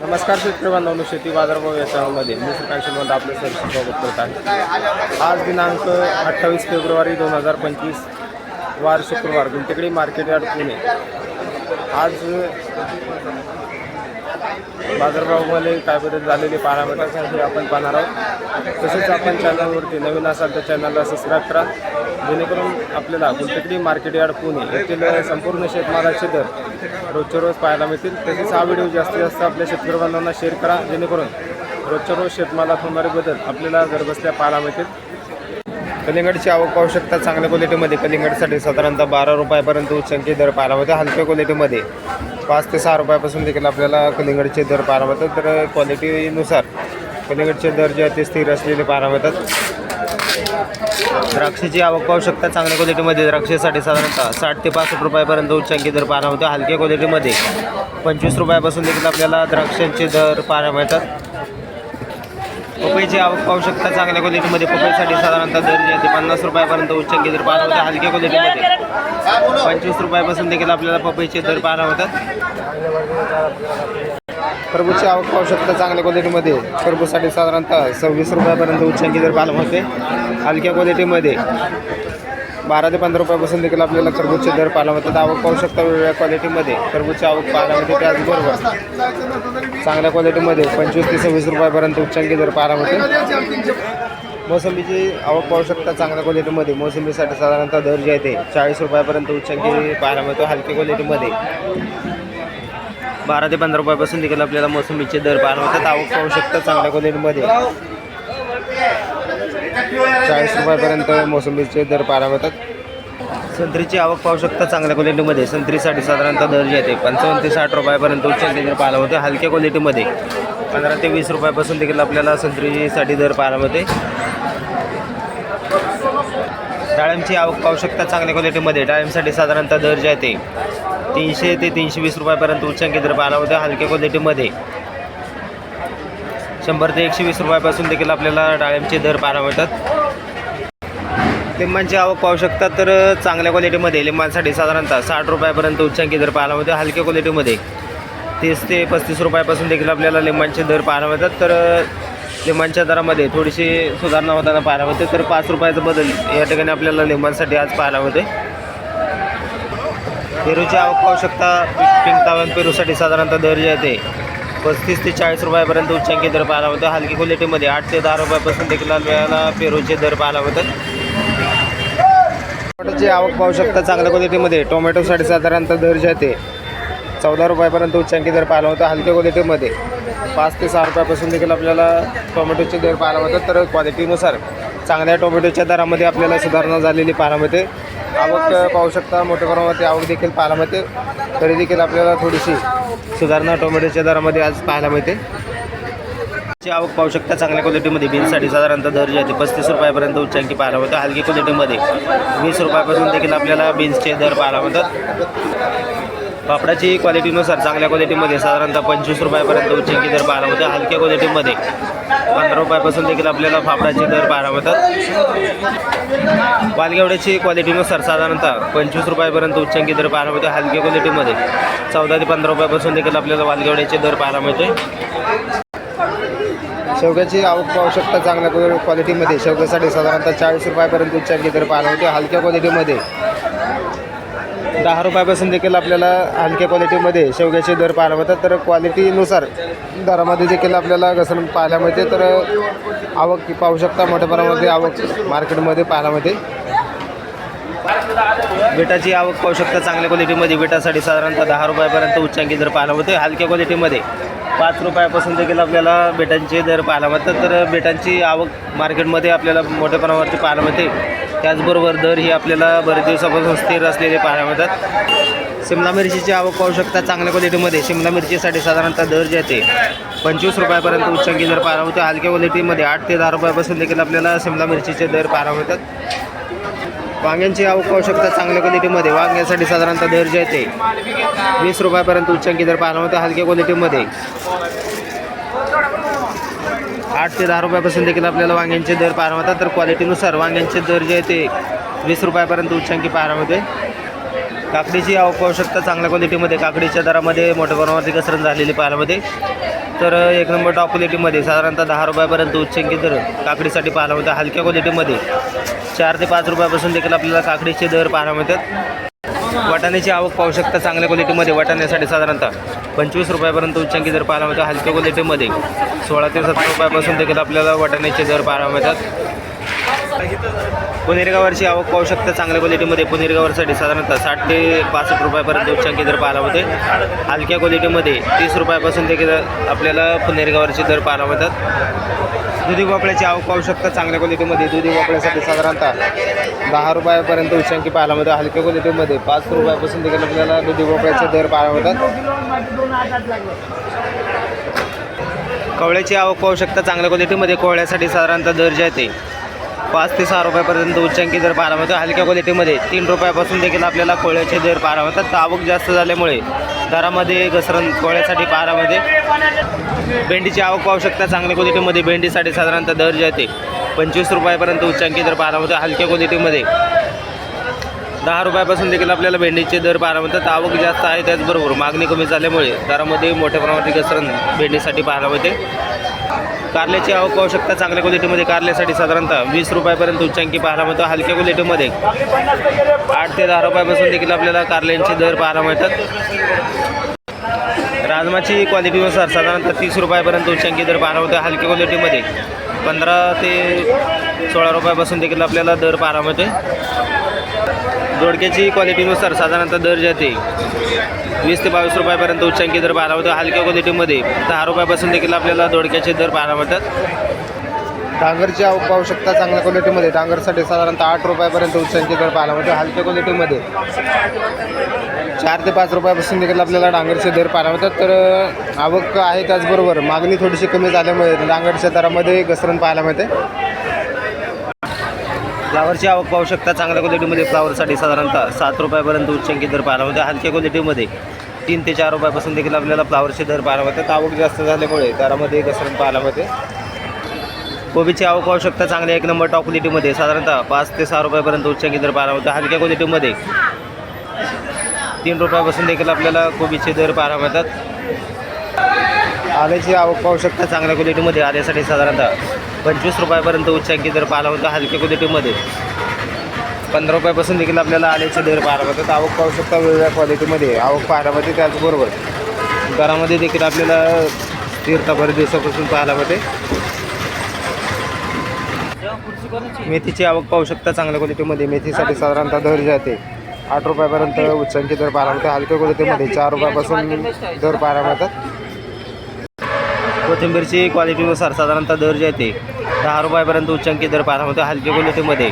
नमस्कार शेतकरी बांधवांनो शेती बाजारभाव व्यवसायामध्ये मी श्रीकांत शिंदे आपलं सर स्वागत करत आहे. आज दिनांक अठ्ठावीस फेब्रुवारी दोन हजार पंचवीस वार शुक्रवार गुंटेकडी मार्केट यार्ड पुणे. आज बाजारभावामध्ये काय बदल झालेले पाहण्यासाठी आपण पाहणार आहोत. तसेच आपण चॅनलवरती नवीन असाल तर चॅनलला सबस्क्राईब करा. जेणेकरून आपल्याला गुंतकडी मार्केट यार्ड पुणे येथील संपूर्ण शेतमालाचे दर रोजच्या रोज पाहायला मिळतील. तसेच हा व्हिडिओ जास्तीत जास्त आपल्या शेतकरी बांधवांना शेअर करा. जेणेकरून रोजच्या रोज शेतमालात होणारे बदल आपल्याला घरबसल्या पाहायला मिळतील. कलिंगडची आवक पाहू शकता चांगल्या क्वालिटीमध्ये. कलिंगडसाठी साधारणतः बारा रुपयापर्यंत उच्चांकी दर पाहायला मिळतो. हलक्या क्वालिटीमध्ये पाच ते सहा रुपयापासून देखील आपल्याला कलिंगडचे दर पाहायला मिळतात. तर क्वालिटीनुसार कलिंगडचे दर जे आहेत ते स्थिर असलेले पाहायला मिळतात. द्राक्षाची आवक पाहू शकता. चांगल्या क्वालिटीमध्ये द्राक्षेसाठी साधारणतः साठ ते पासष्ट रुपयापर्यंत उच्चांकी दर पाहायला मिळतो. हलक्या क्वालिटीमध्ये पंचवीस रुपयापासून देखील आपल्याला द्राक्षांचे दर पाहायला मिळतात. पपईची आवक पाहू शकता. चांगल्या क्वालिटीमध्ये पपईसाठी साधारणतः दर जे आहे ते पन्नास रुपयापर्यंत उच्चांकी दर पाहायला मिळतात. हलक्या क्वालिटीमध्ये पंचवीस रुपयापासून देखील आपल्याला पपईचे दर पाहायला मिळतात. खरबूजची आवक पाहू शकता चांगल्या क्वालिटीमध्ये खरबूजसाठी साधारणतः सव्वीस रुपयापर्यंत उच्चांकी दर पालम होते हलक्या क्वालिटीमध्ये बारा ते पंधरा रुपयापासून देखील आपल्याला खरबूजचे दर पाहायला मिळतात. आवक पाहू शकता वेगवेगळ्या क्वालिटीमध्ये खरबूजची आवक पाहायला मिळते त्याचबरोबर. चांगल्या क्वालिटीमध्ये पंचवीस ते सव्वीस रुपयापर्यंत उच्चांकी दर पाहायला मिळते मोसंबीची आवक पाहू शकता चांगल्या क्वालिटीमध्ये मोसंबीसाठी साधारणतः दर जे आहे ते चाळीस रुपयापर्यंत उच्चांकी पाहायला मिळतो हलकी क्वालिटीमध्ये बारा ते पंधरा रुपयापासून देखील आपल्याला मोसंबीचे दर पाहायला होतात आवक पाहू शकता चांगल्या क्वालिटीमध्ये. चाळीस रुपयापर्यंत मोसंबीचे दर पाहायला मिळतात. संत्रीची आवक पाहू शकता चांगल्या क्वालिटीमध्ये. संत्रीसाठी साधारणतः दर जे येते पंचावन्न ते साठ रुपयापर्यंत उच्चांचे दर पाहायला होते हलक्या क्वालिटीमध्ये. पंधरा ते वीस रुपयापासून देखील आपल्याला संत्रीसाठी दर पाहायला मिळते. डाळिंबची आवक पाहू शकता चांगल्या क्वालिटीमध्ये. डाळिंबसाठी साधारणतः दर जे आहे ते तीनशे ते तीनशे वीस रुपयापर्यंत उच्चांकी दर पाहायला मिळते हलक्या क्वालिटीमध्ये शंभर ते एकशे वीस रुपयापासून देखील आपल्याला डाळिंबचे दर पाहायला मिळतात. लिंबांची आवक पाहू शकतात तर चांगल्या क्वालिटीमध्ये लिंबांसाठी साधारणतः साठ रुपयापर्यंत उच्चांकी दर पाहायला मिळते हलक्या क्वालिटीमध्ये तीस ते पस्तीस रुपयापासून देखील आपल्याला लिंबांचे दर पाहायला मिळतात. तर लिंबांच्या दरामध्ये थोडीशी सुधारणा होताना पाहायला मिळते. तर पाच रुपयाचा बदल या ठिकाणी आपल्याला लिंबांसाठी आज पाहायला मिळते. पेरूची आवक पाहू शकता. पिंक तावन पेरूसाठी साधारणतः दर जे आहे ते पस्तीस ते चाळीस रुपयापर्यंत उच्चांकी दर पाहायला होतं हलकी क्वालिटीमध्ये आठ ते दहा रुपयापासून देखील आपल्याला पेरूचे दर पाहायला होतात टोमॅटोची आवक पाहू शकता चांगल्या क्वालिटीमध्ये. टोमॅटोसाठी साधारणतः दर जे आहे ते चौदा रुपयापर्यंत उच्चांकी दर पाहायला होता हलक्या क्वालिटीमध्ये पाच ते सहा रुपयापासून देखील आपल्याला टोमॅटोचे दर पाहायला होतात तर क्वालिटीनुसार चांगल्या टोमॅटोच्या दरामध्ये आपल्याला सुधारणा झालेली पाहायला मिळते. आवक पाहू शकता. मोठ्या प्रमाणावरती आवक देखील पाहायला मिळते. तरी देखील आपल्याला थोडीशी सुधारणा टोमॅटोच्या दरामध्ये आज पाहायला मिळते. ची आवक पाहू शकता. चांगल्या क्वालिटीमध्ये बीन्ससाठी साधारणतः दर जे आहे ते पस्तीस रुपयापर्यंत उच्चांकी पाहायला मिळतं. हलकी क्वालिटीमध्ये वीस रुपयापासून देखील आपल्याला बीन्सचे दर पाहायला मिळतात. पापडाची क्वालिटीनुसार चांगल्या क्वालिटीमध्ये साधारणतः पंचवीस रुपयापर्यंत उच्चांकी दर पाहायला होते. हलक्या क्वालिटीमध्ये पंधरा रुपयापासून देखील आपल्याला पापडाचे दर पाहायला मिळतात वालगेवड्याची क्वालिटीनुसार साधारणतः पंचवीस रुपयापर्यंत उच्चंकी दर पाहायला होते हलक्या क्वालिटीमध्ये चौदा ते पंधरा रुपयापासून देखील आपल्याला वालगेवड्याचे दर पाहायला मिळते शेवग्याची आवक पाहू शकता चांगल्या क्वालिटीमध्ये शेवग्यासाठी साधारणतः चाळीस रुपयापर्यंत उच्चांकी दर पाहायला मिळते हलक्या क्वालिटीमध्ये दहा रुपयापासून देखील आपल्याला हलक्या क्वालिटीमध्ये शेवग्याचे दर पाहायला मिळतात. तर क्वालिटीनुसार दरामध्ये देखील आपल्याला घसरण पाहायला मिळते. तर आवक पाहू शकता मोठ्या प्रमाणामध्ये आवक मार्केटमध्ये पाहायला मिळते. विटाची आवक पाहू शकता चांगल्या क्वालिटीमध्ये विटासाठी साधारणतः दहा रुपयापर्यंत उच्चांकी दर पाहायला मिळते. हलक्या क्वालिटीमध्ये पाच रुपयापासून देखील आपल्याला बेटांचे दर पाहायला मिळतात. तर बेटांची आवक मार्केटमध्ये आपल्याला मोठ्या प्रमाणावरती पाहायला मिळते. त्याचबरोबर दर ही आपल्याला बरेच दिवसापासून स्थिर असलेले पाहायला मिळतात. शिमला मिरचीची आवक पाहू शकता चांगल्या क्वालिटीमध्ये. शिमला मिरचीसाठी साधारणतः दर जे आहे पंचवीस रुपयापर्यंत उच्चांकी दर पाहायला होते हलक्या क्वालिटीमध्ये आठ ते दहा रुपयापासून देखील आपल्याला शिमला मिरचीचे दर पाहायला मिळतात. वांग्यांची आवक पाहू शकता चांगल्या क्वालिटीमध्ये वांग्यासाठी साधारणतः दर जे ते वीस रुपयापर्यंत उच्चांकी दर पाहायला मिळते हलक्या क्वालिटीमध्ये आठ ते दहा रुपयापासून देखील आपल्याला वांग्यांचे दर पाहायला मिळतात. तर क्वालिटीनुसार वांग्यांचे दर जे ते वीस रुपयापर्यंत उच्चांकी पाहायला मिळते काकडीची आवक चांगल्या क्वालिटीमध्ये काकडीच्या दरामध्ये मोठ्या प्रमाणावरती घसरण झालेली पाहायला मिळते. तर एक नंबर टॉप क्वालिटीमध्ये साधारणतः दहा रुपयापर्यंत उच्चंकी दर काकडीसाठी पाहायला मिळतात हलक्या क्वालिटीमध्ये चार ते पाच रुपयापासून देखील आपल्याला काकडीचे दर पाहायला मिळतात. वाटाण्याची आवक पाहू शकता चांगल्या क्वालिटीमध्ये वाटाण्यासाठी साधारणतः पंचवीस रुपयापर्यंत उच्चांकी दर पाहायला मिळतं. हलक्या क्वालिटीमध्ये सोळा ते सतरा रुपयापासून देखील आपल्याला वाटाण्याचे दर पाहायला मिळतात. पुनेरगावरची आवक पाहू शकता. चांगल्या क्वालिटीमध्ये पुनेरगावरसाठी साधारणतः साठ ते पासष्ट रुपयापर्यंत उच्चांकी दर पाहायला होते. हलक्या क्वालिटीमध्ये तीस रुपयापासून देखील आपल्याला पुनेरगावरचे दर पाहायला मिळतात. दुधी भोपळ्याची आवक पाहू शकता. चांगल्या क्वालिटीमध्ये दुधी भोपळ्यासाठी साधारणतः दहा रुपयापर्यंत उच्चांकी पाहायला मिळतात. हलक्या क्वालिटीमध्ये पाच रुपयापासून देखील आपल्याला दुधी भोपळ्याचे दर पाहायला मिळतात. कवळ्याची आवक पाहू शकता. चांगल्या क्वालिटीमध्ये कोवळ्यासाठी साधारणतः दर जे आहे ते पाच ते सहा रुपयापर्यंत उच्चांकी दर पाहायला मिळतो. हलक्या क्वालिटीमध्ये तीन रुपयापासून देखील आपल्याला कोळ्याचे दर पाहायला मिळतात. आवक जास्त झाल्यामुळे दरामध्ये घसरण कोळ्यासाठी पारामध्ये भेंडीची आवक पाहू शकता. चांगल्या क्वालिटीमध्ये भेंडीसाठी साधारणतः दर जे आहे पंचवीस रुपयापर्यंत उच्चांकी दर पाहायला मिळतो. हलक्या क्वालिटीमध्ये दहा रुपयापासून देखील आपल्याला भेंडीचे दर पाहायला मिळतात. आवक जास्त आहे त्याचबरोबर मागणी कमी झाल्यामुळे दरामध्ये मोठ्या प्रमाणात घसरण भेंडीसाठी पाहायला मिळते. कारल्याची आवक आवश्यकता चांगल्या क्वालिटीमध्ये कारल्यासाठी साधारणतः वीस रुपयापर्यंत उच्चांकी पाहायला मिळतो. हलक्या क्वालिटीमध्ये आठ ते दहा रुपयापासून देखील आपल्याला कारल्यांचे दर पाहायला मिळतात. राजमाची क्वालिटीनुसार साधारणतः तीस रुपयापर्यंत उच्चांकी दर पाहायला मिळतो हलक्या क्वालिटीमध्ये. पंधरा ते सोळा रुपयापासून देखील आपल्याला दर पाहायला मिळते दोडक्याची क्वालिटीनुसार साधारणतः दर जाते. वीस ते बावीस रुपयापर्यंत उच्चांकी दर पाहायला मिळतो. हलक्या क्वालिटीमध्ये दहा रुपयापासून देखील आपल्याला दोडक्याचे दर पाहायला मिळतात. डांगरची आवक पाहू शकता चांगल्या क्वालिटीमध्ये डांगरसाठी साधारणतः आठ रुपयापर्यंत उच्चांकी दर पाहायला मिळतो हलक्या क्वालिटीमध्ये चार ते पाच रुपयापासून देखील आपल्याला डांगरचे दर पाहायला मिळतात. तर आवक आहे त्याचबरोबर. मागणी थोडीशी कमी झाल्यामुळे डांगरच्या दरामध्ये घसरण पाहायला मिळते. फ्लावरची आवक पाहू शकता. चांगल्या क्वालिटीमध्ये फ्लावरसाठी साधारणतः सात रुपयापर्यंत उच्चांकी दर पाहायला मिळते. हलक्या क्वालिटीमध्ये तीन ते चार रुपयापासून देखील आपल्याला फ्लावरचे दर पाहायला मिळतात. आवक जास्त झाल्यामुळे दरामध्ये घसरण पाहायला मिळते. कोबीची आवक पाहू शकता. चांगल्या एक नंबर टॉप क्वालिटीमध्ये साधारणतः पाच ते सहा रुपयापर्यंत उच्चांकी दर पाहायला मिळते. हलक्या क्वालिटीमध्ये तीन रुपयापासून देखील आपल्याला कोबीचे दर पाहायला मिळतात. आल्याची आवक पाहू शकता चांगल्या क्वालिटीमध्ये आल्यासाठी साधारणतः पंचवीस रुपयापर्यंत उच्चांकी दर पाहिला होता हलक्या क्वालिटीमध्ये पंधरा रुपयापासून देखील आपल्याला आल्याचे दर पाहायला मिळतात आवक पाहू शकता वेगवेगळ्या क्वालिटीमध्ये आवक पाहायला मिळते त्याचबरोबर. दरामध्ये देखील आपल्याला तीर्थाभर दिवसापासून पाहायला मिळते. मेथीची आवक पाहू शकता चांगल्या क्वालिटीमध्ये मेथीसाठी साधारणतः दर जाते आठ रुपयापर्यंत उच्चांकी दर पाहायला मिळते. हलक्या क्वालिटीमध्ये चार रुपयापासून दर पाहायला मिळतात. कोथिंबीरची क्वालिटीनुसार साधारणतः दर जे आहे ते दहा रुपयापर्यंत उच्चांकी दर पाहायला मिळतो. हलक्या क्वालिटीमध्ये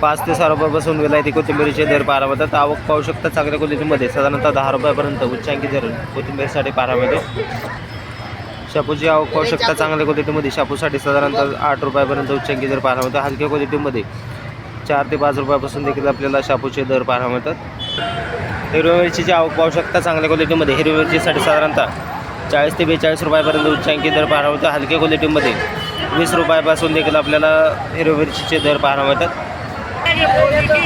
पाच ते सहा रुपयापासून विलायती कोथिंबीरचे दर पाहायला मिळतात. आवक पाहू शकता चांगल्या क्वालिटीमध्ये साधारणतः दहा रुपयापर्यंत उच्चांकी दर कोथिंबीरसाठी पाहायला मिळते. शापूची आवक पाहू शकता चांगल्या क्वालिटीमध्ये शापूसाठी साधारणतः आठ रुपयापर्यंत उच्चांकी दर पाहायला मिळतो. हलक्या क्वालिटीमध्ये चार ते पाच रुपयापासून देखील आपल्याला शापूचे दर पाहायला मिळतात. हिरव्या मिरचीची आवक पाहू शकता चांगल्या क्वालिटीमध्ये हिरव्या मिरचीसाठी साधारणतः चाळीस ते बेचाळीस रुपयापर्यंत उच्चांकी दर पाहायला मिळतो. हलक्या क्वालिटीमध्ये वीस रुपयापासून देखील आपल्याला हिरव्या मिरचीचे दर पाहायला मिळतात.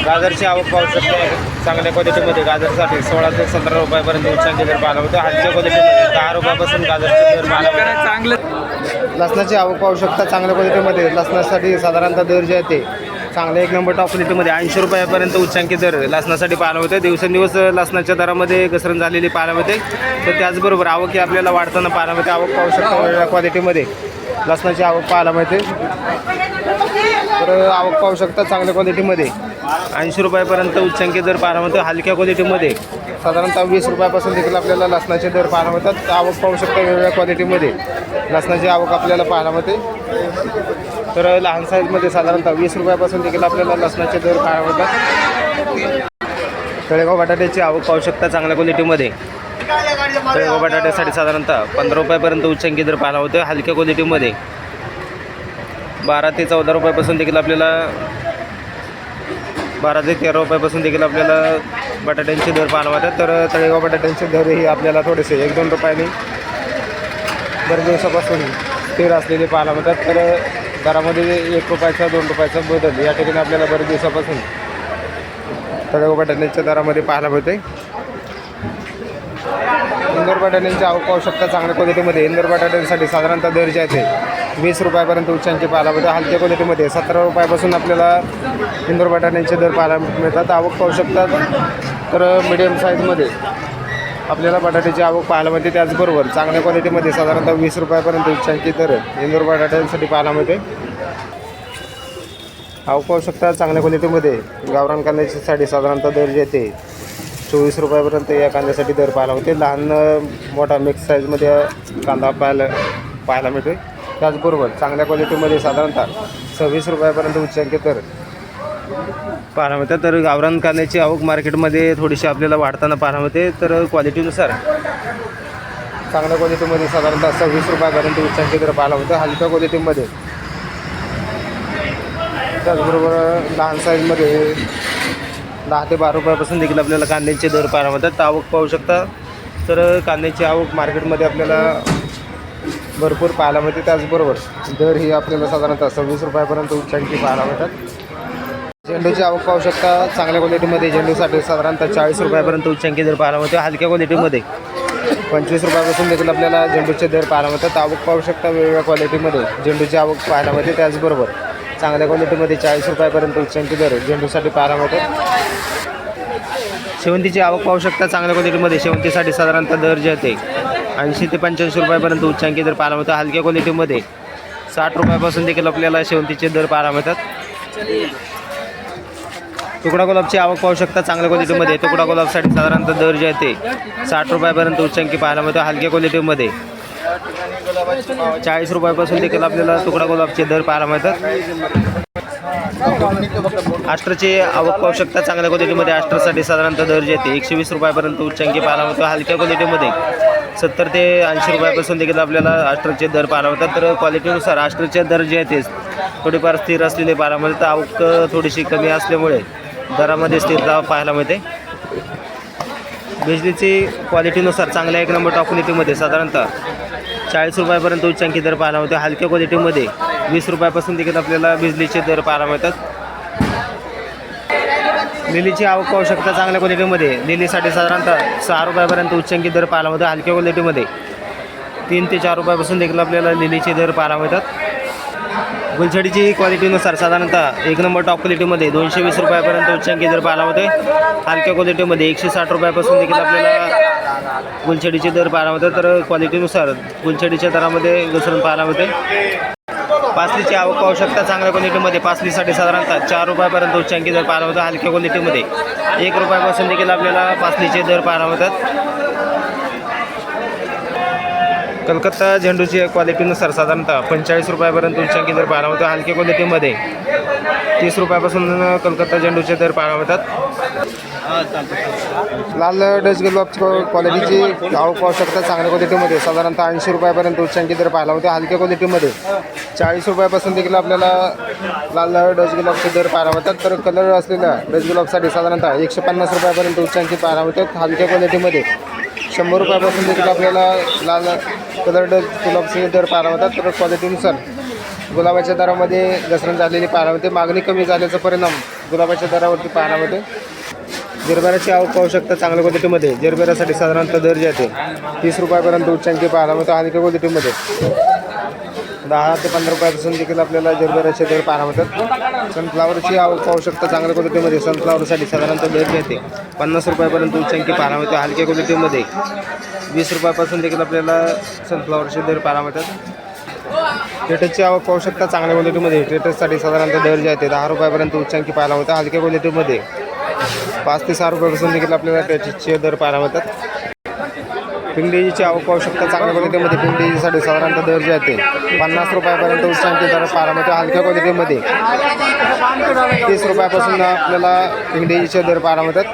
गाजरची आवक पाहू शकते चांगल्या क्वालिटीमध्ये गाजरसाठी सोळा ते सतरा रुपयापर्यंत उच्चांकी दर पाहायला मिळतो. हलक्या क्वालिटीमध्ये दहा रुपयापासून गाजरचे दर पाहायला मिळतात. चांगलं लसणाची आवक पाहू शकता. चांगल्या क्वालिटीमध्ये लसणासाठी साधारणतः दर जे आहे ते चांगल्या एक नंबर टॉप लिटरमध्ये ऐंशी रुपयापर्यंत उच्चांकी दर लसणासाठी पाहायला होते दिवसेंदिवस लसणाच्या दरामध्ये घसरण झालेली पाहायला होते तर त्याचबरोबर आवक ही आपल्याला वाढताना पाहायला मिळते. आवक पाहू शकता वेगवेगळ्या क्वालिटीमध्ये लसणाची आवक पाहायला मिळते. तर आवक पाहू शकता चांगल्या क्वालिटीमध्ये ऐंशी रुपयापर्यंत उच्चांकी दर पाहायला मिळतो हलक्या क्वालिटीमध्ये साधारणतः वीस रुपयापासून देखील आपल्याला लसणाचे दर पाहायला मिळतात. आवक पाहू शकता वेगवेगळ्या क्वालिटीमध्ये लसणाची आवक आपल्याला पाहायला मिळते. तर लहान साईजमध्ये साधारणतः वीस रुपयापासून देखील आपल्याला लसणाचे दर पाहायला मिळतात. तळेगाव बटाट्याची आवक पाहू शकता चांगल्या क्वालिटीमध्ये तळेगाव बटाट्यासाठी साधारणतः पंधरा रुपयापर्यंत उच्चांकी दर पाहायला होते हलक्या क्वालिटीमध्ये बारा ते चौदा रुपयापासून देखील आपल्याला बारा ते तेरा रुपयापासून देखील आपल्याला बटाट्यांचे दर पाहायला मिळतात. तर तळेगाव बटाट्यांचे दरही आपल्याला थोडेसे एक दोन रुपयाने बरेच दिवसापासून स्थिर असलेले पाहायला मिळतात. तर दरामध्ये एक रुपयाचा दोन रुपयाचा बदल या ठिकाणी आपल्याला बरेच दिवसापासून तळेगाव बटाट्यांच्या दरामध्ये पाहायला मिळते इंदोर बटाट्यांची आवक पाहू शकता चांगल्या क्वालिटीमध्ये इंदोर बटाट्यांसाठी साधारणतः दर जे आहे ते वीस रुपयापर्यंत उच्चांची पाहायला मिळतात. हलक्या क्वालिटीमध्ये सतरा रुपयापासून आपल्याला इंदोर बटाट्यांचे दर पाहायला मिळतात. आवक पाहू शकतात तर मिडियम साईजमध्ये आपल्याला बटाट्याची आवक पाहायला मिळते. त्याचबरोबर चांगल्या क्वालिटीमध्ये साधारणतः वीस रुपयापर्यंत उच्चांकी दर इंदोर बटाट्यांसाठी पाहायला मिळते. आवक पाहू शकता चांगल्या क्वालिटीमध्ये गावरान कांद्याच्यासाठी साधारणतः दर जे चोवीस रुपयापर्यंत या कांद्यासाठी दर पाहायला मिळते. लहान मोठा मिक्स साईजमध्ये कांदा पाहायला पाहायला मिळते त्याचबरोबर चांगल्या क्वालिटीमध्ये साधारणतः सव्वीस रुपयापर्यंत उच्चांकी दर. पाहायला मिळतात तर गावरान कांद्याची आवक मार्केटमध्ये थोडीशी आपल्याला वाढताना पाहायला मिळते तर क्वालिटीनुसार. चांगल्या क्वालिटीमध्ये साधारणतः सव्वीस रुपयापर्यंत उच्चांकी दर पाहायला होतं हलक्या क्वालिटीमध्ये. त्याचबरोबर लहान साईजमध्ये दहा ते बारा रुपयापासून देखील आपल्याला कांद्याचे दर पाहायला मिळतात. तर आवक पाहू शकता. तर कांद्याची आवक मार्केटमध्ये आपल्याला भरपूर पाहायला मिळते. त्याचबरोबर दर ही आपल्याला साधारणतः सव्वीस रुपयापर्यंत उच्चांकी पाहायला मिळतात. झेंडूची आवक पाहू शकता. चांगल्या क्वालिटीमध्ये झेंडूसाठी साधारणतः चाळीस रुपयापर्यंत उच्चांकी दर पाहायला मिळते. हलक्या क्वालिटीमध्ये पंचवीस रुपयापासून देखील आपल्याला झेंडूचे दर पाहायला मिळतात. आवक पाहू शकता वेगवेगळ्या क्वालिटीमध्ये झेंडूची आवक पाहायला मिळते त्याचबरोबर. चांगल्या क्वालिटीमध्ये चाळीस रुपयापर्यंत उच्चांकी दर झेंडूसाठी पाहायला मिळतात. शेवंतीची आवक पाहू शकता. चांगल्या क्वालिटीमध्ये शेवंतीसाठी साधारणतः दर जे आहे ऐंशी ते पंच्याऐंशी रुपयापर्यंत उच्चांकी दर पाहायला मिळतात. हलक्या क्वालिटीमध्ये साठ रुपयापासून देखील आपल्याला शेवंतीचे दर पाहायला मिळतात. तुकडा गुलाबची आवक पाहू शकता चांगल्या क्वालिटीमध्ये तुकडा गुलाबसाठी साधारणतः दर जे आहे ते साठ रुपयापर्यंत उच्चांकी पाहायला मिळतो. हलक्या क्वालिटीमध्ये चाळीस रुपयापासून देखील आपल्याला तुकडा गुलाबचे दर पाहायला मिळतात. आष्ट्रची आवक पाहू शकता चांगल्या क्वालिटीमध्ये आष्ट्रसाठी साधारणतः दर जे आहे एकशे वीस रुपयापर्यंत उच्चांकी पाहायला मिळतो. हलक्या क्वालिटीमध्ये सत्तर ते ऐंशी रुपयापासून देखील आपल्याला आष्ट्रचे दर पाहायला मिळतात. तर क्वालिटीनुसार आष्ट्रचे दर जे आहेत थोडीफार स्थिर असलेले पाहायला मिळतात. आवक थोडीशी कमी असल्यामुळे दरामध्ये स्थिरता पाहायला मिळते. बिजलीची क्वालिटीनुसार चांगल्या एक नंबर टॉप क्वालिटीमध्ये साधारणतः चाळीस रुपयापर्यंत उच्चांकी दर पाहायला मिळते. हलक्या क्वालिटीमध्ये वीस रुपयापासून देखील आपल्याला बिजलीचे दर पाहायला मिळतात. लिलीची आवक आवश्यकता शकता चांगल्या क्वालिटीमध्ये. लिलीसाठी साधारणतः सहा रुपयापर्यंत उच्चांकी दर पाहायला मिळतो हलक्या क्वालिटीमध्ये. तीन ते चार रुपयापासून देखील आपल्याला लिलीचे दर पाहायला मिळतात. गुलछडीची क्वालिटीनुसार साधारणतः एक नंबर टॉप क्वालिटीमध्ये दोनशे वीस रुपयापर्यंत उच्चांकी दर पाहायला होते हलक्या क्वालिटीमध्ये एकशे साठ रुपयापासून देखील आपल्याला गुलछडीचे दर पाहायला मिळतात तर क्वालिटीनुसार गुलछडीच्या दरामध्ये घसरण पाहायला मिळते पासलीची आवक पाहू शकता. चांगल्या क्वालिटीमध्ये पासलीसाठी साधारणतः चार रुपयापर्यंत उच्चांकी दर पाहायला होता हलक्या क्वालिटीमध्ये एक रुपयापासून देखील आपल्याला पासलीचे दर पाहायला मिळतात कलकत्ता झेंडूची क्वालिटीनुसार साधारणतः पंचेचाळीस रुपयापर्यंत उच्चांकी दर पाहायला मिळतो हलक्या क्वालिटीमध्ये तीस रुपयापासून कलकत्ता झेंडूचे दर पाहायला मिळतात. लाल डच गुलाब क्वालिटीची गाव पाहू शकतात चांगल्या क्वालिटीमध्ये साधारणतः ऐंशी रुपयापर्यंत उच्चांकी दर पाहायला मिळते हलक्या क्वालिटीमध्ये चाळीस रुपयापासून देखील आपल्याला लाल डच गुलाबचे दर पाहायला मिळतात. तर कलर असलेल्या डच गुलाबसाठी साधारणतः एकशे पन्नास रुपयापर्यंत उच्चांकी पाहायला मिळतात हलक्या क्वालिटीमध्ये शंभर रुपयापासून देखील आपल्याला लाल कलर गुलाबचे दर पाहायला होतात तर क्वालिटीनुसार गुलाबाच्या दरामध्ये घसरण झालेली पाहायला होते मागणी कमी झाल्याचा परिणाम गुलाबाच्या दरावरती पाहायला होते जरबेराची आवक पाहू शकता चांगल्या क्वालिटीमध्ये. जरबेरासाठी साधारणतः दर जे आहे तीस रुपयापर्यंत उच्चांकी पाहायला मिळतो. आणि क्वालिटीमध्ये दहा ते पंधरा रुपयापासून देखील आपल्याला जरबेराचे दर पाहायला मिळतात. सनफ्लावरची आवक पाहू शकता चांगल्या क्वालिटीमध्ये सनफ्लावरसाठी साधारणतः दर जे पन्नास रुपयापर्यंत उच्चांकी पाहायला मिळते. हलक्या क्वालिटीमध्ये वीस रुपयापासून देखील आपल्याला सनफ्लावरचे दर पाहायला मिळतात. टेटसची आवक पाहू शकता चांगल्या क्वालिटीमध्ये टेटससाठी साधारणतः दर जे आहे ते दहा रुपयापर्यंत उच्चांकी पाहायला होतं हलक्या क्वालिटीमध्ये पाच ते सहा रुपयापासून देखील आपल्याला टेटसचे दर पाहायला मिळतात. पिंगडेजीची आवक पाहू शकता चांगल्या क्वालिटीमध्ये पिंगडेजीसाठी साधारणतः दर जे आहे ते पन्नास रुपयापर्यंत उच्चांकी दर पारामध्ये हलक्या क्वालिटीमध्ये. तीस रुपयापासून आपल्याला पिंगडेजीचे दर पाहायला मिळतात